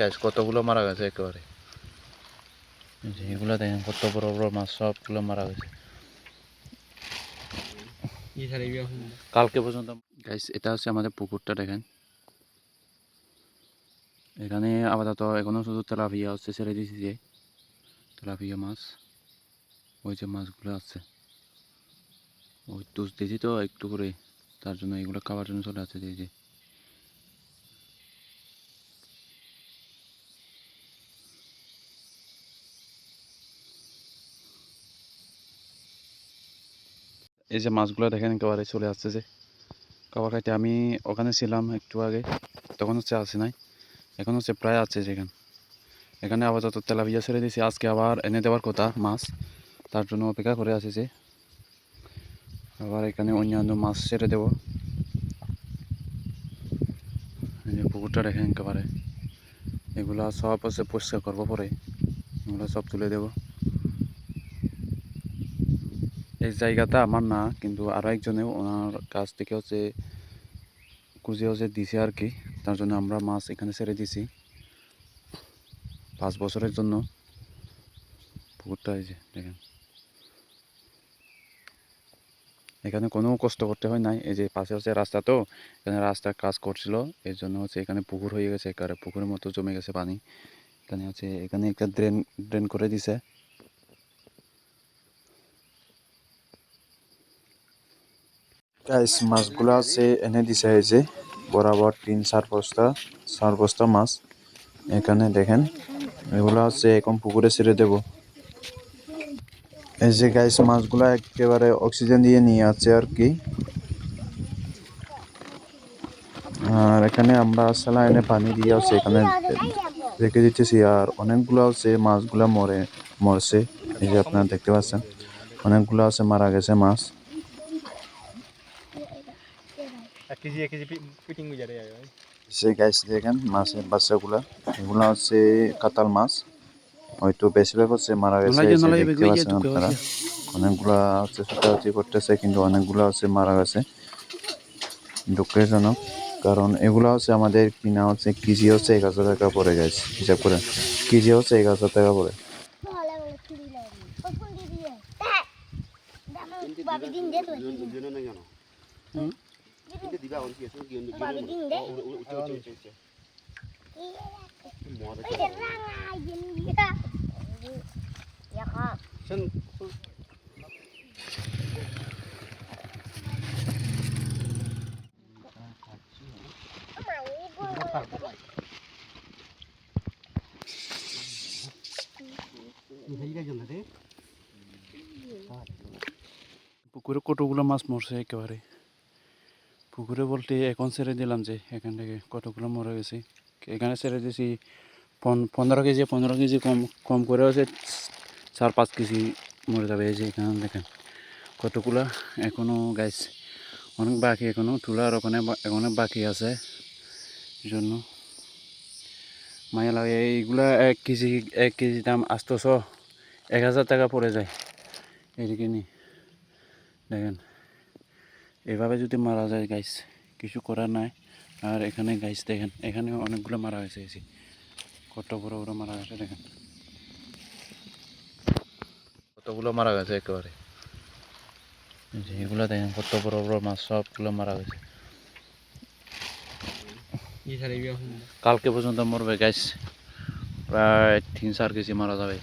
গাছ কতগুলো মারা গেছে একেবারে? এগুলো দেখেন কত বড় বড় মাছ সবগুলো মারা গেছে। কালকে পর্যন্ত গাইস এটা হচ্ছে আমাদের পুকুরটা দেখেন। এখানে আপাতত এখনও শুধু তেলাপিয়া হচ্ছে ছেড়ে দিয়েছি যে। তেলাপিয়া মাছ ওই যে মাছগুলো আছে। ওই টুস দিয়েছি তো একটু করে তার জন্য এগুলো খাওয়ার জন্য চলে আসছে যে। এই যে মাছগুলো দেখেন একেবারে চলে আসছে যে। খাবার খাইতে আমি ওখানে ছিলাম একটু আগে, তখন হচ্ছে আসে নাই। এখন হচ্ছে প্রায় আছে যেখানে এখানে। আপাতত তেলাপিয়া ছেড়ে দিয়েছি, আজকে আবার এনে দেওয়ার কথা, মাছ। তার জন্য অপেক্ষা করে আছে যে, আবার এখানে অন্যান্য মাছ ছেড়ে দেবো। পুকুরটা দেখেন একেবারে এগুলা সব হচ্ছে পরিষ্কার করব পরে। এগুলো সব তুলে দেবো। এই জায়গাটা আমার না, কিন্তু আরও একজনে ওনার কাছ থেকে হচ্ছে খুঁজে হচ্ছে দিছে আর কি তার জন্য আমরা মাছ এখানে ছেড়ে দিছি। পাঁচ বছরের জন্য। পুকুরটা এই যে, দেখেন। এখানে কোনো কষ্ট করতে হয় নাই। এই যে পাশে হচ্ছে রাস্তা তো, এখানে রাস্তার কাজ করছিল। এর জন্য হচ্ছে এখানে পুকুর হয়ে গেছে, একেবারে পুকুরের মতো জমে গেছে পানি। এখানে হচ্ছে, এখানে একটা ড্রেন ড্রেন করে দিছে। গাইস মাছগুলো আছে এনে দিছে যে বরাবর তিন চার বস্তা চার বস্তা মাছ এখানে দেখেন এগুলো আছে এখন পুকুরে ছেড়ে দেব এই যে গাইস মাছগুলো একেবারে অক্সিজেন দিয়ে নিয়ে আছে আর কি আর এখানে আমরা স্যালাইনে পানি দিয়ে আছে এখানে রেখে দিতেছি আর অনেকগুলো আছে মাছগুলো মরে মরছে এই যে আপনারা দেখতে পাচ্ছেন অনেকগুলো আছে মারা গেছে মাছ এক কেজি এক কেজি ফিটিং বুঝা রে গাছ দেখেন মাছের বাচ্চাগুলা। এগুলো হচ্ছে কাতাল মাছ। হয়তো বেশিরভাগ হচ্ছে মারা গেছে দেখতে পাচ্ছেন আপনারা। অনেকগুলা হচ্ছে ছোটাছুটি করতেছে কিন্তু অনেকগুলা হচ্ছে মারা গেছে। দুঃখজনক। কারণ এগুলা হচ্ছে আমাদের কিনা হচ্ছে কেজি হচ্ছে এক হাজার টাকা পড়ে গেছে হিসাব করে কেজি হচ্ছে এক হাজার টাকা পড়ে। বাবি দিন দে তুই বাবি দিন দে এই যে রাঙা ইন ইয়া ইয়া খা পুকুরে কতগুলো মাছ মরছে একেবারে পুকুরে বলতে এখন ছেড়ে দিলাম যে এখান থেকে কতগুলো মরে গেছে। এখানে ছেড়ে দিয়েছি পন- পনেরো কেজি পনেরো কেজি কম কম করে হচ্ছে চার পাঁচ কেজি মরে যাবে এই যে এখানে দেখেন কতগুলো এখনও গাছ অনেক বাকি এখনও তোলার ওখানে এখনও বাকি আছে। জন্য মায়া লাগে, এইগুলা এক কেজি এক কেজি দাম আটশোশো এক হাজার টাকা পড়ে যায়। এদিকে নি। দেখেন। এভাবে যদি মারা যায় গাইস কিছু করার নাই। আর এখানে গাইস দেখেন এখানে অনেকগুলো মারা গেছে এই যে। কত বড় বড় মারা গেছে দেখেন। কতগুলো মারা গেছে একেবারে? এগুলো দেখেন কত বড় বড় মাছ সবগুলো মারা গেছে। কালকে পর্যন্ত মরবে গাইস প্রায় তিন চার কেজি মারা যাবে।